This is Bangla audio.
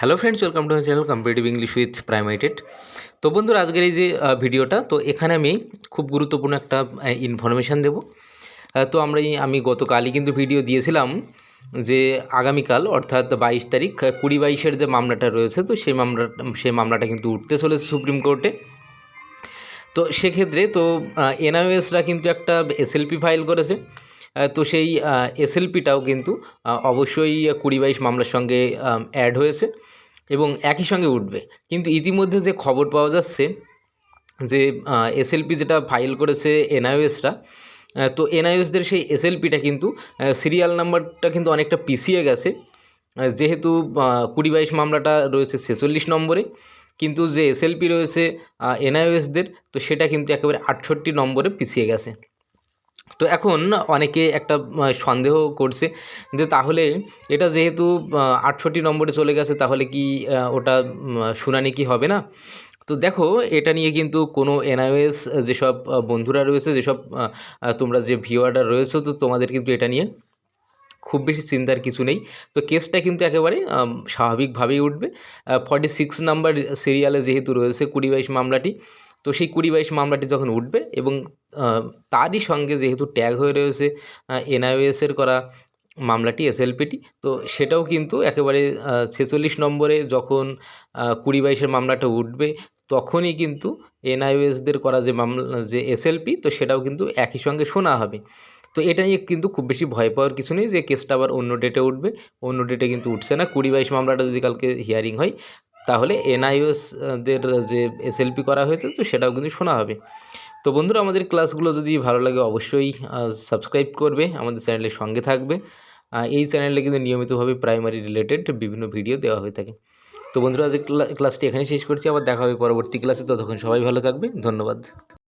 Hello friends welcome to channel competitive English with প্রাইমাইটেড তো বন্ধুরা, আজকের এই যে ভিডিওটা, তো এখানে আমি খুব গুরুত্বপূর্ণ একটা ইনফরমেশান দেবো। তো আমরা আমি গতকালই কিন্তু ভিডিও দিয়েছিলাম যে আগামীকাল, অর্থাৎ বাইশ তারিখ, কুড়ি বাইশের যে মামলাটা রয়েছে, তো সেই মামলা সেই মামলাটা কিন্তু উঠতে চলেছে সুপ্রিম কোর্টে তো সেক্ষেত্রে তো এনআইএসরা কিন্তু একটা এসএলপি ফাইল করেছে। তো সেই এসএলপিটাও কিন্তু অবশ্যই কুড়ি বাইশ মামলার সঙ্গে অ্যাড হয়েছে এবং একই সঙ্গে উঠবে। কিন্তু ইতিমধ্যে যে খবর পাওয়া যাচ্ছে যে এসএলপি যেটা ফাইল করেছে এনআইএসরা তো এনআইএসদের সেই এসএলপিটা কিন্তু সিরিয়াল নাম্বারটা কিন্তু অনেকটা পিছিয়ে গেছে। যেহেতু কুড়ি বাইশ মামলাটা রয়েছে ছেচল্লিশ নম্বরে কিন্তু যে এসএলপি রয়েছে এনআইএসদের তো সেটা কিন্তু একেবারে আটষট্টি নম্বরে পিছিয়ে গেছে। তো এখন অনেকে একটা সন্দেহ করছে যে তাহলে এটা যেহেতু আটষট্টি নম্বরে চলে গেছে, তাহলে কি ওটা শুনানি কি হবে না? তো দেখো, এটা নিয়ে কিন্তু কোনো এনআইএস যেসব বন্ধুরা রয়েছে, যেসব তোমরা যে ভিওয়াররা রয়েছে, তো তোমাদের কিন্তু এটা নিয়ে খুব বেশি চিন্তার কিছু নেই। তো কেসটা কিন্তু একেবারে স্বাভাবিকভাবেই উঠবে। ফর্টি সিক্স নাম্বার সিরিয়ালে যেহেতু রয়েছে কুড়ি বাইশ মামলাটি, তো সেই কুড়ি বাইশ মামলাটি যখন উঠবে এবং তারই সঙ্গে যেহেতু ট্যাগ হয়ে রয়েছে এনআইওএসের করা মামলাটি, এসএলপিটি, তো সেটাও কিন্তু একেবারে ছেচল্লিশ নম্বরে যখন কুড়ি বাইশের মামলাটা উঠবে, তখনই কিন্তু এনআইওএসদের করা যে মামলা, যে এসএলপি, তো সেটাও কিন্তু একই সঙ্গে শোনা হবে। তো এটা নিয়ে কিন্তু খুব বেশি ভয় পাওয়ার কিছু নেই যে কেসটা আবার অন্য ডেটে উঠবে। অন্য ডেটে কিন্তু উঠছে না। কুড়ি বাইশ মামলাটা যদি কালকে হিয়ারিং হয়, তাহলে এনআইওএস দের যে এসএলপি করা হয়েছে, তো সেটাও কিন্তু শোনা হবে। তো বন্ধুরা, আমাদের ক্লাসগুলো যদি ভালো লাগে অবশ্যই সাবস্ক্রাইব করবে, আমাদের চ্যানেলের সঙ্গে থাকবে। এই চ্যানেলে কিন্তু নিয়মিতভাবে প্রাইমারি রিলেটেড বিভিন্ন ভিডিও দেওয়া হয়ে থাকে। তো বন্ধুরা, আজ ক্লাসটি এখানে শেষ করছি। আবার দেখা হবে পরবর্তী ক্লাসে ততক্ষণ সবাই ভালো থাকবে। ধন্যবাদ।